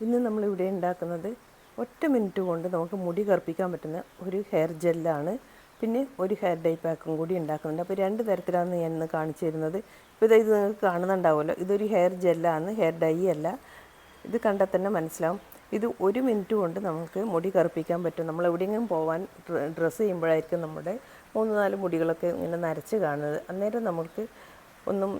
ഇന്ന് നമ്മളിവിടെ ഉണ്ടാക്കുന്നത് ഒറ്റ മിനിറ്റ് കൊണ്ട് നമുക്ക് മുടി കറുപ്പിക്കാൻ പറ്റുന്ന ഒരു ഹെയർ ജെല്ലാണ്. പിന്നെ ഒരു ഹെയർ ഡൈ പാക്കും കൂടി ഉണ്ടാക്കുന്നുണ്ട്. അപ്പോൾ രണ്ട് തരത്തിലാണ് ഞാൻ ഇന്ന് കാണിച്ചു തരുന്നത്. ഇപ്പോൾ ഇത് നിങ്ങൾക്ക് കാണുന്നുണ്ടാവുമല്ലോ. ഇതൊരു ഹെയർ ജെല്ലാണ്. ഹെയർ ഡൈ അല്ല. ഇത് കണ്ടാൽ തന്നെ മനസ്സിലാവും. ഇത് ഒരു മിനിറ്റ് കൊണ്ട് നമുക്ക് മുടി കറുപ്പിക്കാൻ പറ്റും. നമ്മൾ എവിടെയെങ്കിലും പോകാൻ ഡ്രസ്സ് ചെയ്യുമ്പോഴായിരിക്കും നമ്മുടെ മൂന്ന് നാല് മുടികളൊക്കെ ഇങ്ങനെ നരച്ച് കാണുന്നത്. അന്നേരം നമുക്ക് ഒന്നും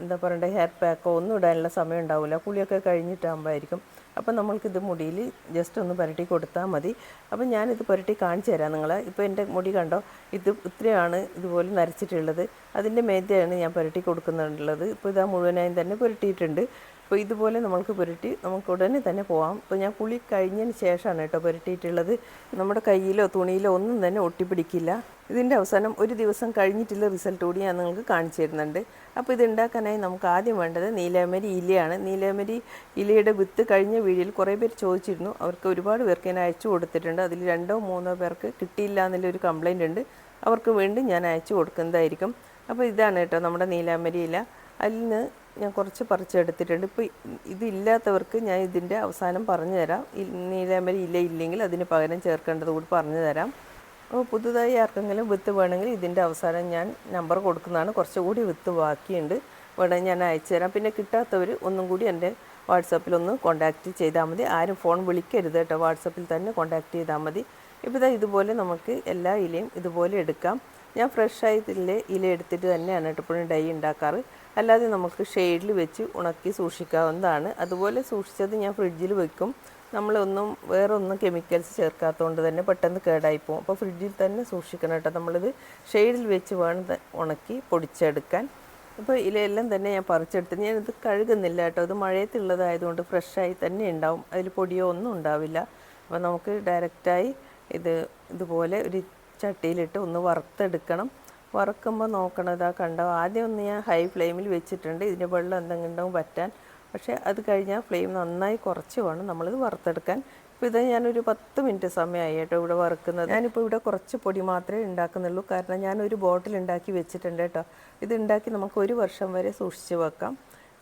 എന്താ പറയണ്ടേ ഹെയർ പാക്കോ ഒന്നും ഇടാനുള്ള സമയം ഉണ്ടാവില്ല. കുളിയൊക്കെ കഴിഞ്ഞിട്ടാകുമ്പോഴായിരിക്കും അപ്പം നമ്മൾക്കിത് മുടിയിൽ ജസ്റ്റ് ഒന്ന് പുരട്ടി കൊടുത്താൽ മതി. അപ്പം ഞാനിത് പുരട്ടി കാണിച്ചു തരാം നിങ്ങളെ. ഇപ്പോൾ എന്റെ മുടി കണ്ടോ? ഇത് ഇത്രയാണ് ഇതുപോലെ നരച്ചിട്ടുള്ളത്. അതിന്റെ മേത്തെയാണ് ഞാൻ പുരട്ടി കൊടുക്കുന്നുള്ളത്. ഇപ്പോൾ ഇതാ മുഴുവനായും തന്നെ പുരട്ടിയിട്ടുണ്ട്. അപ്പോൾ ഇതുപോലെ നമ്മൾക്ക് പുരട്ടി നമുക്ക് ഉടനെ തന്നെ പോവാം. ഇപ്പോൾ ഞാൻ കുളി കഴിഞ്ഞതിന് ശേഷമാണ് കേട്ടോ പുരട്ടിയിട്ടുള്ളത്. നമ്മുടെ കയ്യിലോ തുണിയിലോ ഒന്നും തന്നെ ഒട്ടിപ്പിടിക്കില്ല. ഇതിന്റെ അവസാനം ഒരു ദിവസം കഴിഞ്ഞിട്ടുള്ള റിസൾട്ട് കൂടി ഞാൻ നിങ്ങൾക്ക് കാണിച്ചു തരുന്നുണ്ട്. അപ്പോൾ ഇത് ഉണ്ടാക്കാനായി നമുക്ക് ആദ്യം വേണ്ടത് നീലാമരി ഇലയാണ്. നീലാമരി ഇലയുടെ വിത്ത് കഴിഞ്ഞ വീഡിയോയിൽ കുറേ പേര് ചോദിച്ചിരുന്നു. അവർക്ക് ഒരുപാട് പേർക്ക് ഞാൻ അയച്ചു കൊടുത്തിട്ടുണ്ട്. അതിൽ രണ്ടോ മൂന്നോ പേർക്ക് കിട്ടിയില്ല എന്നുള്ള ഒരു കംപ്ലൈന്റ് ഉണ്ട്. അവർക്ക് വീണ്ടും ഞാൻ അയച്ചു കൊടുക്കുന്നതായിരിക്കും. അപ്പോൾ ഇതാണ് കേട്ടോ നമ്മുടെ നീലാമരി ഇല. അതിൽ നിന്ന് ഞാൻ കുറച്ച് പറിച്ചെടുത്തിട്ടുണ്ട്. ഇപ്പോൾ ഇതില്ലാത്തവർക്ക് ഞാൻ ഇതിന്റെ അവസാനം പറഞ്ഞു തരാം നീലാമരി ഇല ഇല്ലെങ്കിൽ അതിന് പകരം ചേർക്കേണ്ടത് കൂടി പറഞ്ഞു തരാം അപ്പോൾ പുതുതായി ആർക്കെങ്കിലും വിത്ത് വേണമെങ്കിൽ ഇതിന്റെ അവസാനം ഞാൻ നമ്പർ കൊടുക്കുന്നതാണ്. കുറച്ചുകൂടി വിത്ത് ബാക്കിയുണ്ട്. വേണമെങ്കിൽ ഞാൻ അയച്ചു തരാം പിന്നെ കിട്ടാത്തവർ ഒന്നും കൂടി എന്റെ വാട്സാപ്പിലൊന്ന് കോൺടാക്റ്റ് ചെയ്താൽ മതി. ആരും ഫോൺ വിളിക്കരുത് കേട്ടോ. വാട്സാപ്പിൽ തന്നെ കോൺടാക്റ്റ് ചെയ്താൽ മതി. ഇപ്പോൾ ഇതാ ഇതുപോലെ നമുക്ക് എല്ലാ ഇലയും ഇതുപോലെ എടുക്കാം. ഞാൻ ഫ്രഷ് ആയതിലെ ഇല എടുത്തിട്ട് തന്നെയാണ് ഇപ്പോഴും ഡൈ ഉണ്ടാക്കാറ്. അല്ലാതെ നമുക്ക് ഷെയ്ഡിൽ വെച്ച് ഉണക്കി സൂക്ഷിക്കാവുന്നതാണ്. അതുപോലെ സൂക്ഷിച്ചത് ഞാൻ ഫ്രിഡ്ജിൽ വെക്കും. നമ്മളൊന്നും വേറെ ഒന്നും കെമിക്കൽസ് ചേർക്കാത്തതുകൊണ്ട് തന്നെ പെട്ടെന്ന് കേടായി പോകും. അപ്പോൾ ഫ്രിഡ്ജിൽ തന്നെ സൂക്ഷിക്കണം കേട്ടോ. നമ്മളിത് ഷെയ്ഡിൽ വെച്ച് വേണം ഉണക്കി പൊടിച്ചെടുക്കാൻ. അപ്പോൾ ഇലയെല്ലാം തന്നെ ഞാൻ പറിച്ചെടുത്ത് ഞാനിത് കഴുകുന്നില്ല കേട്ടോ. ഇത് മഴയത്തുള്ളതായതുകൊണ്ട് ഫ്രഷായി തന്നെ ഉണ്ടാവും. അതിൽ പൊടിയോ ഒന്നും ഉണ്ടാവില്ല. അപ്പോൾ നമുക്ക് ഡയറക്റ്റായി ഇത് ഇതുപോലെ ഒരു ചട്ടിയിലിട്ട് ഒന്ന് വറുത്തെടുക്കണം. വറുക്കുമ്പോൾ നോക്കണത് ആ കണ്ടോ? ആദ്യം ഒന്ന് ഞാൻ ഹൈ ഫ്ലെയിമിൽ വെച്ചിട്ടുണ്ട്. ഇതിന്റെ വെള്ളം എന്തെങ്കിലും പറ്റാൻ പക്ഷേ അത് കഴിഞ്ഞാൽ ഫ്ലെയിം നന്നായി കുറച്ച് വേണം നമ്മളിത് വറുത്തെടുക്കാൻ. ഇപ്പോൾ ഇത് ഞാനൊരു പത്ത് മിനിറ്റ് സമയമായി കേട്ടോ ഇവിടെ വറുക്കുന്നത്. ഞാനിപ്പോൾ ഇവിടെ കുറച്ച് പൊടി മാത്രമേ ഉണ്ടാക്കുന്നുള്ളൂ. കാരണം ഞാനൊരു ബോട്ടിൽ ഉണ്ടാക്കി വെച്ചിട്ടുണ്ട് കേട്ടോ. ഇത് ഉണ്ടാക്കി നമുക്ക് ഒരു വർഷം വരെ സൂക്ഷിച്ച് വെക്കാം.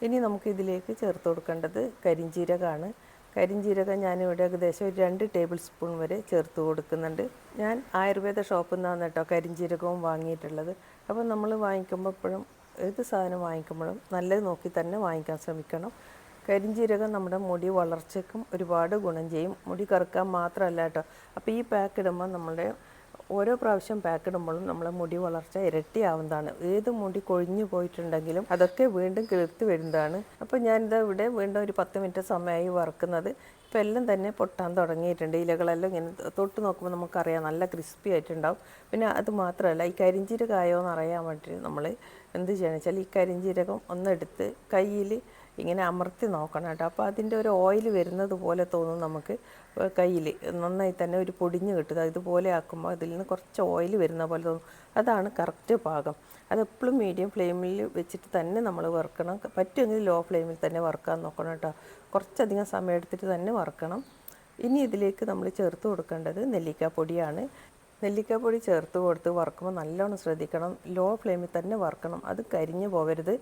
ഇനി നമുക്ക് ഇതിലേക്ക് ചേർത്ത് കൊടുക്കേണ്ടത് കരിഞ്ചീരകമാണ്. കരിഞ്ചീരകം ഞാനിവിടെ ഏകദേശം ഒരു രണ്ട് ടേബിൾ സ്പൂൺ വരെ ചേർത്ത് കൊടുക്കുന്നുണ്ട്. ഞാൻ ആയുർവേദ ഷോപ്പിൽ നിന്നാണ് കേട്ടോ കരിഞ്ചീരകവും വാങ്ങിയിട്ടുള്ളത്. അപ്പോൾ നമ്മൾ വാങ്ങിക്കുമ്പോൾ എപ്പോഴും ഏത് സാധനം വാങ്ങിക്കുമ്പോഴും നല്ലത് നോക്കി തന്നെ വാങ്ങിക്കാൻ ശ്രമിക്കണം. കരിഞ്ചീരകം നമ്മുടെ മുടി വളർച്ചയ്ക്കും ഒരുപാട് ഗുണം ചെയ്യും. മുടി കറുക്കാൻ മാത്രമല്ല കേട്ടോ. അപ്പോൾ ഈ പാക്ക് ഇടുമ്പോൾ നമ്മുടെ ഓരോ പ്രാവശ്യം പാക്ക് ഇടുമ്പോഴും നമ്മളെ മുടി വളർച്ച ഇരട്ടിയാവുന്നതാണ്. ഏത് മുടി കൊഴിഞ്ഞു പോയിട്ടുണ്ടെങ്കിലും അതൊക്കെ വീണ്ടും കിളിർത്ത് വരുന്നതാണ്. അപ്പോൾ ഞാനിത് ഇവിടെ വീണ്ടും ഒരു പത്ത് മിനിറ്റ് സമയമായി വറുക്കുന്നത്. ഇപ്പോൾ എല്ലാം തന്നെ പൊട്ടാൻ തുടങ്ങിയിട്ടുണ്ട്. ഇലകളെല്ലാം ഇങ്ങനെ തൊട്ട് നോക്കുമ്പോൾ നമുക്കറിയാം നല്ല ക്രിസ്പി ആയിട്ടുണ്ടാവും. പിന്നെ അത് മാത്രമല്ല ഈ കരിഞ്ചീരകമായോ എന്ന് അറിയാൻ നമ്മൾ എന്ത് ചെയ്യണം വെച്ചാൽ ഈ കരിഞ്ചീരകം ഒന്നെടുത്ത് കയ്യിൽ ഇങ്ങനെ അമർത്തി നോക്കണം കേട്ടോ. അപ്പോൾ അതിന്റെ ഒരു ഓയിൽ വരുന്നത് പോലെ തോന്നും നമുക്ക് കയ്യിൽ നന്നായി തന്നെ ഒരു പൊടിഞ്ഞ് കിട്ടുക ഇതുപോലെ ആക്കുമ്പോൾ അതിൽ നിന്ന് കുറച്ച് ഓയിൽ വരുന്ന പോലെ തോന്നും. അതാണ് കറക്റ്റ് പാകം. അതെപ്പോഴും മീഡിയം ഫ്ലെയിമിൽ വെച്ചിട്ട് തന്നെ നമ്മൾ വറുക്കണം. പറ്റുമെങ്കിൽ ലോ ഫ്ലെയിമിൽ തന്നെ വറുക്കാൻ നോക്കണം കേട്ടോ. കുറച്ചധികം സമയം എടുത്തിട്ട് തന്നെ വറുക്കണം. ഇനി ഇതിലേക്ക് നമ്മൾ ചേർത്ത് കൊടുക്കേണ്ടത് നെല്ലിക്കാപ്പൊടിയാണ്. നെല്ലിക്കാപ്പൊടി ചേർത്ത് കൊടുത്ത് വറുക്കുമ്പോൾ നല്ലോണം ശ്രദ്ധിക്കണം. ലോ ഫ്ലെയിമിൽ തന്നെ വറുക്കണം. അത് കരിഞ്ഞു പോകരുത്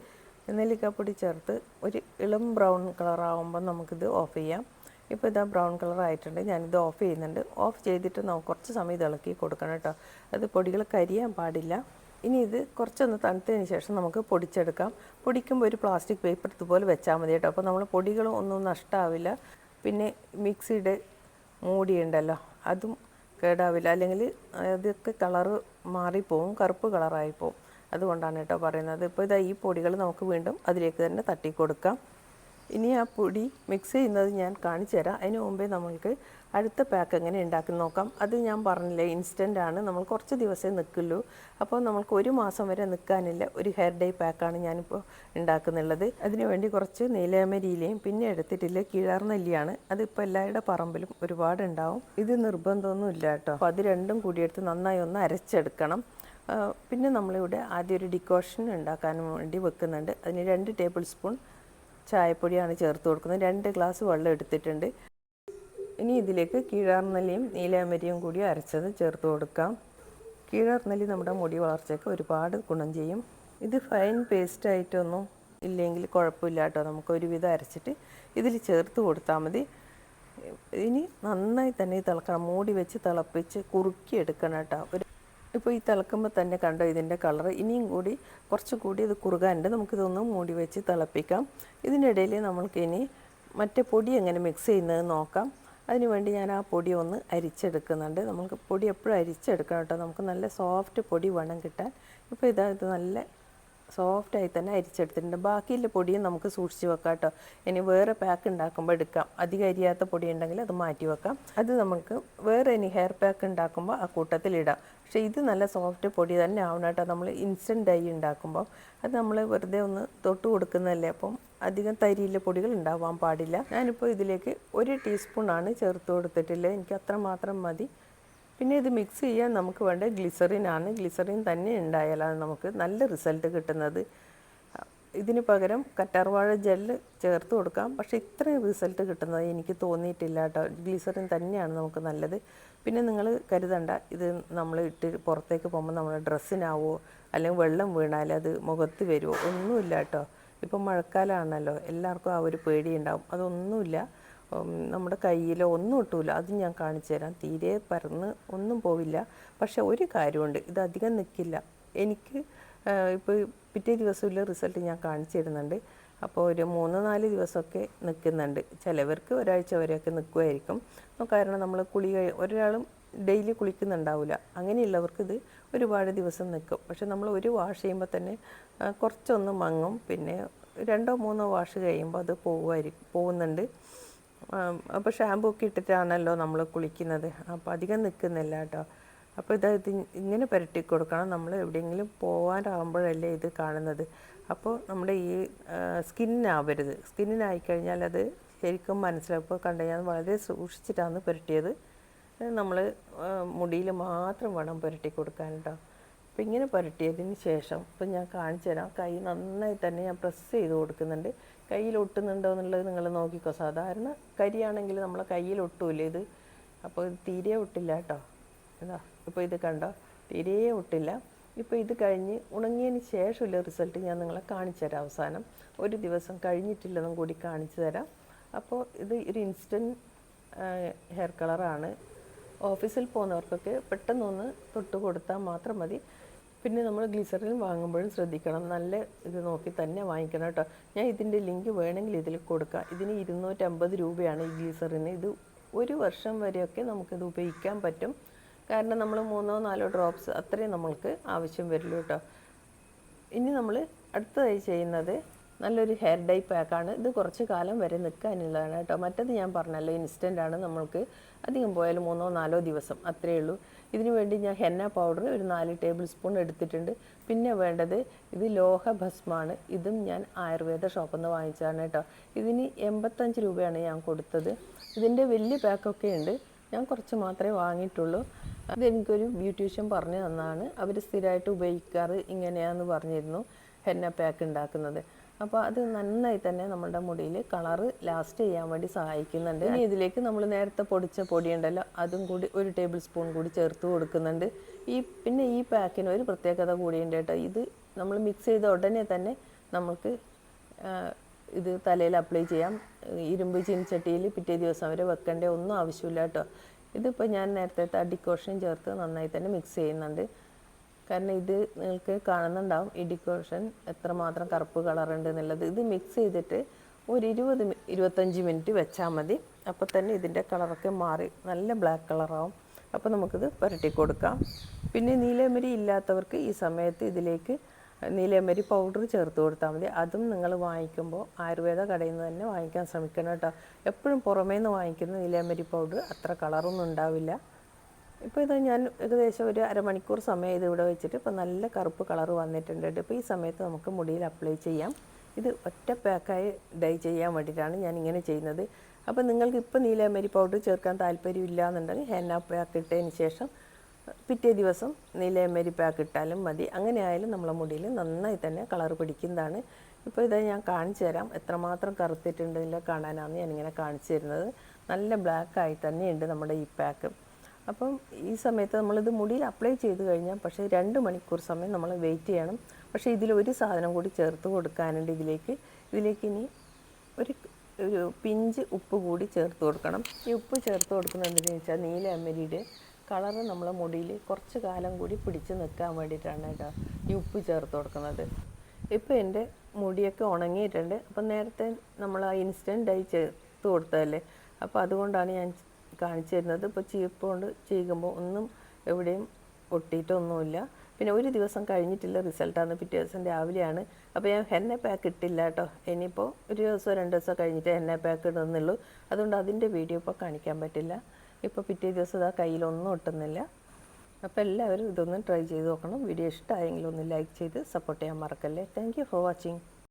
നെല്ലിക്കാപ്പൊടി ചേർത്ത് ഒരു ഇളം ബ്രൗൺ കളർ ആകുമ്പോൾ നമുക്കിത് ഓഫ് ചെയ്യാം. ഇപ്പോൾ ഇതാ ബ്രൗൺ കളർ ആയിട്ടുണ്ട്. ഞാനിത് ഓഫ് ചെയ്യുന്നുണ്ട്. ഓഫ് ചെയ്തിട്ട് നമുക്ക് കുറച്ച് സമയം ഇത് ഇളക്കി കൊടുക്കണം കേട്ടോ. അത് പൊടികൾ കരിയാൻ പാടില്ല. ഇനി ഇത് കുറച്ചൊന്ന് തണുത്തതിന് ശേഷം നമുക്ക് പൊടിച്ചെടുക്കാം. പൊടിക്കുമ്പോൾ ഒരു പ്ലാസ്റ്റിക് പേപ്പർ ഇതുപോലെ വെച്ചാൽ മതി കേട്ടോ. അപ്പോൾ നമ്മൾ പൊടികളും ഒന്നും നഷ്ടമാവില്ല പിന്നെ മിക്സിയുടെ മൂടിയുണ്ടല്ലോ. അതും കേടാവില്ല. അല്ലെങ്കിൽ അതൊക്കെ കളറ് മാറിപ്പോവും. കറുപ്പ് കളറായി പോവും. അതുകൊണ്ടാണ് കേട്ടോ പറയുന്നത്. ഇപ്പോൾ ഇതാ ഈ പൊടികൾ നമുക്ക് വീണ്ടും അതിലേക്ക് തന്നെ തട്ടി കൊടുക്കാം ഇനി ആ പൊടി മിക്സ് ചെയ്യുന്നത് ഞാൻ കാണിച്ചു തരാം. അതിന് മുമ്പേ നമ്മൾക്ക് അടുത്ത പാക്ക് എങ്ങനെ ഉണ്ടാക്കി നോക്കാം. അത് ഞാൻ പറഞ്ഞില്ലേ ഇൻസ്റ്റന്റ് ആണ്. നമ്മൾ കുറച്ച് ദിവസമേ നിൽക്കുള്ളൂ. അപ്പോൾ നമുക്ക് ഒരു മാസം വരെ നിൽക്കാനില്ല. ഒരു ഹെയർ ഡേ പാക്കാണ് ഞാനിപ്പോൾ ഉണ്ടാക്കുന്നുള്ളത്. അതിന് വേണ്ടി കുറച്ച് നീലയമരിയിലയും പിന്നെ എടുത്തിട്ടില്ല കിഴാർനെല്ലിയാണ്. അതിപ്പോൾ എല്ലാവരുടെ പറമ്പിലും ഒരുപാട് ഉണ്ടാവും ഇത് നിർബന്ധമൊന്നുമില്ല കേട്ടോ. അപ്പോൾ അത് രണ്ടും കൂടിയെടുത്ത് നന്നായി ഒന്ന് അരച്ചെടുക്കണം. പിന്നെ നമ്മളിവിടെ ആദ്യം ഒരു ഡിക്കോഷൻ ഉണ്ടാക്കാൻ വേണ്ടി വെക്കുന്നുണ്ട്. അതിന് രണ്ട് ടേബിൾ സ്പൂൺ ചായപ്പൊടിയാണ് ചേർത്ത് കൊടുക്കുന്നത്. രണ്ട് ഗ്ലാസ് വെള്ളം എടുത്തിട്ടുണ്ട്. ഇനി ഇതിലേക്ക് കീഴാർനെല്ലിയും നീലാമരിയും കൂടി അരച്ചത് ചേർത്ത് കൊടുക്കാം. കീഴാർനെല്ലി നമ്മുടെ മുടി വളർച്ചയ്ക്ക് ഒരുപാട് ഗുണം ചെയ്യും. ഇത് ഫൈൻ പേസ്റ്റ് ആയിട്ടൊന്നും ഇല്ലെങ്കിൽ കുഴപ്പമില്ല കേട്ടോ. നമുക്ക് ഒരുവിധം അരച്ചിട്ട് ഇതിൽ ചേർത്ത് കൊടുത്താൽ മതി. ഇനി നന്നായി തന്നെ തിളക്കണം. മൂടി വെച്ച് തിളപ്പിച്ച് കുറുക്കി എടുക്കണം കേട്ടോ. ഒരു ഇപ്പോൾ ഈ തിളക്കുമ്പോൾ തന്നെ കണ്ടോ ഇതിന്റെ കളർ? ഇനിയും കൂടി കുറച്ച് കൂടി ഇത് കുറുകാനുണ്ട്. നമുക്കിതൊന്ന് മൂടി വെച്ച് തിളപ്പിക്കാം. ഇതിനിടയിൽ നമ്മൾക്കിനി മറ്റേ പൊടി എങ്ങനെ മിക്സ് ചെയ്യുന്നത് നോക്കാം. അതിനുവേണ്ടി ഞാൻ ആ പൊടി ഒന്ന് അരിച്ചെടുക്കുന്നുണ്ട്. നമുക്ക് പൊടി എപ്പോഴും അരിച്ചെടുക്കണം കേട്ടോ. നമുക്ക് നല്ല സോഫ്റ്റ് പൊടി വേണം കിട്ടാൻ. ഇപ്പോൾ ഇതാ ഇത് നല്ല സോഫ്റ്റായി തന്നെ അരിച്ചെടുത്തിട്ടുണ്ട്. ബാക്കിയുള്ള പൊടിയും നമുക്ക് സൂക്ഷിച്ച് വെക്കാം കേട്ടോ. ഇനി വേറെ പാക്ക് ഉണ്ടാക്കുമ്പോൾ എടുക്കാം. അധികം അരിയാത്ത പൊടി ഉണ്ടെങ്കിൽ അത് മാറ്റി വെക്കാം. അത് നമുക്ക് വേറെ ഇനി ഹെയർ പാക്ക് ഉണ്ടാക്കുമ്പോൾ ആ കൂട്ടത്തിലിടാം. പക്ഷേ ഇത് നല്ല സോഫ്റ്റ് പൊടി തന്നെ ആവണം കേട്ടോ. നമ്മൾ ഇൻസ്റ്റന്റ് ഡൈ ഉണ്ടാക്കുമ്പോൾ അത് നമ്മൾ വെറുതെ ഒന്ന് തൊട്ട് കൊടുക്കുന്നതല്ലേ. അപ്പം അധികം തരിയില്ല പൊടികൾ ഉണ്ടാവാൻ പാടില്ല. ഞാനിപ്പോൾ ഇതിലേക്ക് ഒരു ടീസ്പൂണാണ് ചേർത്ത് കൊടുത്തിട്ടുള്ളത്. എനിക്ക് അത്ര മാത്രം മതി. പിന്നെ ഇത് മിക്സ് ചെയ്യാൻ നമുക്ക് വേണ്ട ഗ്ലിസറിനാണ് ഗ്ലിസറിൻ തന്നെ ഉണ്ടായാലാണ് നമുക്ക് നല്ല റിസൾട്ട് കിട്ടുന്നത്. ഇതിന് പകരം കറ്റാർവാഴ ജെല്ല് ചേർത്ത് കൊടുക്കാം. പക്ഷെ ഇത്രയും റിസൾട്ട് കിട്ടുന്നത് എനിക്ക് തോന്നിയിട്ടില്ല കേട്ടോ. ഗ്ലീസറിൻ തന്നെയാണ് നമുക്ക് നല്ലത്. പിന്നെ നിങ്ങൾ കരുതണ്ട. ഇത് നമ്മൾ ഇട്ട് പുറത്തേക്ക് പോകുമ്പോൾ നമ്മുടെ ഡ്രസ്സിനാവോ അല്ലെങ്കിൽ വെള്ളം വീണാൽ അത് മുഖത്ത് വരുമോ ഒന്നുമില്ല കേട്ടോ. ഇപ്പം മഴക്കാലമാണല്ലോ എല്ലാവർക്കും ആ ഒരു പേടിയുണ്ടാവും. അതൊന്നുമില്ല. നമ്മുടെ കയ്യിലോ ഒന്നും ഇട്ടില്ല അത് ഞാൻ കാണിച്ചു തരാം. തീരെ പരന്ന് ഒന്നും പോവില്ല. പക്ഷെ ഒരു കാര്യമുണ്ട്. ഇത് അധികം നിൽക്കില്ല. എനിക്ക് ഇപ്പോൾ പിറ്റേ ദിവസമുള്ള റിസൾട്ട് ഞാൻ കാണിച്ചു തരുന്നുണ്ട്. അപ്പോൾ ഒരു മൂന്ന് നാല് ദിവസമൊക്കെ നിൽക്കുന്നുണ്ട്. ചിലവർക്ക് ഒരാഴ്ച വരെയൊക്കെ നിൽക്കുമായിരിക്കും. കാരണം നമ്മൾ കുളി ഒരാളും ഡെയിലി കുളിക്കുന്നുണ്ടാവില്ല അങ്ങനെയുള്ളവർക്ക് ഇത് ഒരുപാട് ദിവസം നിൽക്കും. പക്ഷെ നമ്മൾ ഒരു വാഷ് ചെയ്യുമ്പോൾ തന്നെ കുറച്ചൊന്ന് മങ്ങും. പിന്നെ രണ്ടോ മൂന്നോ വാഷ് കഴിയുമ്പോൾ അത് പോകുമായിരിക്കും പോകുന്നുണ്ട്. അപ്പോൾ ഷാമ്പു ഒക്കെ ഇട്ടിട്ടാണല്ലോ നമ്മൾ കുളിക്കുന്നത്. അപ്പോൾ അധികം നിൽക്കുന്നില്ല കേട്ടോ. അപ്പോൾ ഇത് ഇത് ഇങ്ങനെ പുരട്ടി കൊടുക്കണം. നമ്മൾ എവിടെയെങ്കിലും പോകാനാകുമ്പോഴല്ലേ ഇത് കാണുന്നത്. അപ്പോൾ നമ്മുടെ ഈ സ്കിന്നിനാവരുത് സ്കിന്നിനായി കഴിഞ്ഞാൽ അത് ശരിക്കും മനസ്സിലാക്കുമ്പോൾ കണ്ടു ഞാൻ വളരെ സൂക്ഷിച്ചിട്ടാണ് പുരട്ടിയത്. നമ്മൾ മുടിയിൽ മാത്രം വേണം പുരട്ടി കൊടുക്കാൻ കേട്ടോ അപ്പോൾ ഇങ്ങനെ പുരട്ടിയതിന് ശേഷം ഇപ്പം ഞാൻ കാണിച്ചു തരാം. കൈ നന്നായി തന്നെ ഞാൻ പ്രസ് ചെയ്ത് കൊടുക്കുന്നുണ്ട്. കയ്യിൽ ഒട്ടുന്നുണ്ടോ എന്നുള്ളത് നിങ്ങൾ നോക്കിക്കോ. സാധാരണ കരിയാണെങ്കിൽ നമ്മളെ കയ്യിൽ ഒട്ടുമില്ല ഇത്? അപ്പോൾ ഇത് തീരെ ഒട്ടില്ല കേട്ടോ ഇതാ. ഇപ്പോൾ ഇത് കണ്ടോ? തീരെ ഒട്ടില്ല. ഇപ്പോൾ ഇത് കഴിഞ്ഞ് ഉണങ്ങിയതിന് ശേഷമുള്ള റിസൾട്ട് ഞാൻ നിങ്ങളെ കാണിച്ചു തരാം അവസാനം. ഒരു ദിവസം കഴിഞ്ഞിട്ടില്ലെന്നും കൂടി കാണിച്ചു തരാം. അപ്പോൾ ഇത് ഒരു ഇൻസ്റ്റന്റ് ഹെയർ കളറാണ് ഓഫീസിൽ പോകുന്നവർക്കൊക്കെ പെട്ടെന്നൊന്ന് തൊട്ട് കൊടുത്താൽ മാത്രം മതി. പിന്നെ നമ്മൾ ഗ്ലിസറിൻ വാങ്ങുമ്പോഴും ശ്രദ്ധിക്കണം. നല്ല ഇത് നോക്കി തന്നെ വാങ്ങിക്കണം കേട്ടോ. ഞാൻ ഇതിന്റെ ലിങ്ക് വേണമെങ്കിൽ ഇതിൽ കൊടുക്കാം. ഇതിന് ഇരുന്നൂറ്റമ്പത് രൂപയാണ് ഈ ഗ്ലിസറിന് ഇത് ഒരു വർഷം വരെയൊക്കെ നമുക്കിത് ഉപയോഗിക്കാൻ പറ്റും. കാരണം നമ്മൾ മൂന്നോ നാലോ ഡ്രോപ്സ് അത്രയും നമ്മൾക്ക് ആവശ്യം വരുള്ളൂ കേട്ടോ. ഇനി നമ്മൾ അടുത്തതായി ചെയ്യുന്നത് നല്ലൊരു ഹെയർ ഡൈ പാക്കാണ് ഇത് കുറച്ച് കാലം വരെ നിൽക്കാനുള്ളതാണ് കേട്ടോ. മറ്റത് ഞാൻ പറഞ്ഞല്ലോ ഇൻസ്റ്റന്റ് ആണ് നമ്മൾക്ക്. അധികം പോയാലും മൂന്നോ നാലോ ദിവസം അത്രയേ ഉള്ളൂ. ഇതിനു വേണ്ടി ഞാൻ ഹെന്ന പൗഡർ ഒരു നാല് ടേബിൾ സ്പൂൺ എടുത്തിട്ടുണ്ട്. പിന്നെ വേണ്ടത് ഇത് ലോഹ ഭസ്മാണ്. ഇതും ഞാൻ ആയുർവേദ ഷോപ്പിൽ നിന്ന് വാങ്ങിച്ചതാണ് കേട്ടോ. ഇതിന് എൺപത്തഞ്ച് രൂപയാണ് ഞാൻ കൊടുത്തത്. ഇതിന്റെ വലിയ പാക്കൊക്കെ ഉണ്ട്. ഞാൻ കുറച്ച് മാത്രമേ വാങ്ങിയിട്ടുള്ളൂ. അതെനിക്കൊരു ബ്യൂട്ടീഷ്യൻ പറഞ്ഞു തന്നാണ്. അവർ സ്ഥിരമായിട്ട് ഉപയോഗിക്കാറ് ഇങ്ങനെയാന്ന് പറഞ്ഞിരുന്നു ഹെന്ന പാക്ക് ഉണ്ടാക്കുന്നത്. അപ്പോൾ അത് നന്നായി തന്നെ നമ്മുടെ മുടിയിൽ കളറ് ലാസ്റ്റ് ചെയ്യാൻ വേണ്ടി സഹായിക്കുന്നുണ്ട്. ഇനി ഇതിലേക്ക് നമ്മൾ നേരത്തെ പൊടിച്ച പൊടി ഉണ്ടല്ലോ അതും കൂടി ഒരു ടേബിൾ സ്പൂൺ കൂടി ചേർത്ത് കൊടുക്കുന്നുണ്ട്. ഈ പിന്നെ ഈ പാക്കിന് ഒരു പ്രത്യേകത കൂടിയുണ്ട് കേട്ടോ. ഇത് നമ്മൾ മിക്സ് ചെയ്ത ഉടനെ തന്നെ നമുക്ക് ഇത് തലയിൽ അപ്ലൈ ചെയ്യാം. ഇരുമ്പ് ചീനച്ചട്ടിയിൽ പിറ്റേ ദിവസം വരെ വെക്കേണ്ട ഒന്നും ആവശ്യമില്ല കേട്ടോ. ഇതിപ്പോൾ ഞാൻ നേരത്തെ ഡിക്കോഷൻ ചേർത്ത് നന്നായി തന്നെ മിക്സ് ചെയ്യുന്നുണ്ട്. കാരണം ഇത് നിങ്ങൾക്ക് കാണുന്നുണ്ടാവും ഈ ഡിക്കോഷൻ എത്രമാത്രം കറുപ്പ് കളറുണ്ട് എന്നുള്ളത്. ഇത് മിക്സ് ചെയ്തിട്ട് ഒരു ഇരുപത് ഇരുപത്തഞ്ച് മിനിറ്റ് വെച്ചാൽ മതി. അപ്പോൾ തന്നെ ഇതിന്റെ കളറൊക്കെ മാറി നല്ല ബ്ലാക്ക് കളറാവും അപ്പോൾ നമുക്കിത് പുരട്ടി കൊടുക്കാം പിന്നെ നീലമരി ഇല്ലാത്തവർക്ക് ഈ സമയത്ത് ഇതിലേക്ക് നീലമരി പൗഡർ ചേർത്ത് കൊടുത്താൽ മതി. അതും നിങ്ങൾ വാങ്ങിക്കുമ്പോൾ ആയുർവേദ കടയിൽ നിന്ന് തന്നെ വാങ്ങിക്കാൻ ശ്രമിക്കണം കേട്ടോ. എപ്പോഴും പുറമേ നിന്ന് വാങ്ങിക്കുന്ന നീലമരി പൗഡർ അത്ര കളറൊന്നും ഉണ്ടാവില്ല. ഇപ്പോൾ ഇത് ഞാൻ ഏകദേശം ഒരു അരമണിക്കൂർ സമയം ഇത് ഇവിടെ വെച്ചിട്ട് ഇപ്പോൾ നല്ല കറുപ്പ് കളർ വന്നിട്ടുണ്ട് ഇപ്പോൾ ഈ സമയത്ത് നമുക്ക് മുടിയിൽ അപ്ലൈ ചെയ്യാം. ഇത് ഒറ്റ പാക്കായി ഡൈ ചെയ്യാൻ വേണ്ടിയിട്ടാണ് ഞാൻ ഇങ്ങനെ ചെയ്യുന്നത്. അപ്പോൾ നിങ്ങൾക്ക് ഇപ്പോൾ നീലമരി പൗഡർ ചേർക്കാൻ താല്പര്യം എന്നുണ്ടെങ്കിൽ ഹെന്ന പാക്ക് ഇട്ടതിന് ശേഷം പിറ്റേ ദിവസം നീലമരി പാക്ക് ഇട്ടാലും മതി. അങ്ങനെ ആയാലും നമ്മളെ മുടിയിൽ നന്നായി തന്നെ കളർ പിടിക്കുന്നതാണ്. ഇപ്പോൾ ഇത് ഞാൻ കാണിച്ചു തരാം. എത്രമാത്രം കറുത്തിട്ടുണ്ടെന്നില്ല കാണാനാണ് ഞാനിങ്ങനെ കാണിച്ചു തരുന്നത്. നല്ല ബ്ലാക്ക് ആയി തന്നെയുണ്ട് നമ്മുടെ ഈ പാക്ക് അപ്പം ഈ സമയത്ത് നമ്മളിത് മുടിയിൽ അപ്ലൈ ചെയ്ത് കഴിഞ്ഞാൽ പക്ഷേ രണ്ട് മണിക്കൂർ സമയം നമ്മൾ വെയിറ്റ് ചെയ്യണം. പക്ഷേ ഇതിൽ ഒരു സാധനം കൂടി ചേർത്ത് കൊടുക്കാനുണ്ട് ഇതിലേക്ക്. ഇതിലേക്ക് ഇനി ഒരു ഒരു പിഞ്ച് ഉപ്പ് കൂടി ചേർത്ത് കൊടുക്കണം. ഈ ഉപ്പ് ചേർത്ത് കൊടുക്കുന്നത് എന്തിനാണെന്ന് വെച്ചാൽ നീല അമ്മരിയുടെ കളറ് നമ്മൾ മുടിയിൽ കുറച്ച് കാലം കൂടി പിടിച്ച് നിൽക്കാൻ വേണ്ടിയിട്ടാണ് കേട്ടോ ഈ ഉപ്പ് ചേർത്ത് കൊടുക്കുന്നത്. ഇപ്പോൾ എന്റെ മുടിയൊക്കെ ഉണങ്ങിയിട്ടുണ്ട്. അപ്പം നേരത്തെ നമ്മൾ ആ ഇൻസ്റ്റന്റായി ചേർത്ത് കൊടുത്തതല്ലേ? അപ്പോൾ അതുകൊണ്ടാണ് ഞാൻ കാണിച്ചു തരുന്നത്. ഇപ്പോൾ ചീപ്പ് കൊണ്ട് ചെയ്യുമ്പോൾ ഒന്നും എവിടെയും ഒട്ടിയിട്ടൊന്നുമില്ല. പിന്നെ ഒരു ദിവസം കഴിഞ്ഞിട്ടില്ല റിസൾട്ടാണ് പിറ്റേ ദിവസം രാവിലെയാണ്. അപ്പോൾ ഞാൻ ഹെന്ന പാക്ക് ഇട്ടില്ല കേട്ടോ. ഇനിയിപ്പോൾ ഒരു ദിവസം രണ്ട് ദിവസം കഴിഞ്ഞിട്ട് ഹെന്ന പാക്ക് ഇടുന്നുള്ളൂ. അതുകൊണ്ട് അതിന്റെ വീഡിയോ ഇപ്പോൾ കാണിക്കാൻ പറ്റില്ല. ഇപ്പോൾ പിറ്റേ ദിവസം ഇതാ കയ്യിലൊന്നും ഒട്ടുന്നില്ല. അപ്പോൾ എല്ലാവരും ഇതൊന്ന് ട്രൈ ചെയ്ത് നോക്കണം. വീഡിയോ ഇഷ്ടമായെങ്കിൽ ഒന്ന് ലൈക്ക് ചെയ്ത് സപ്പോർട്ട് ചെയ്യാൻ മറക്കല്ലേ. Thank for watching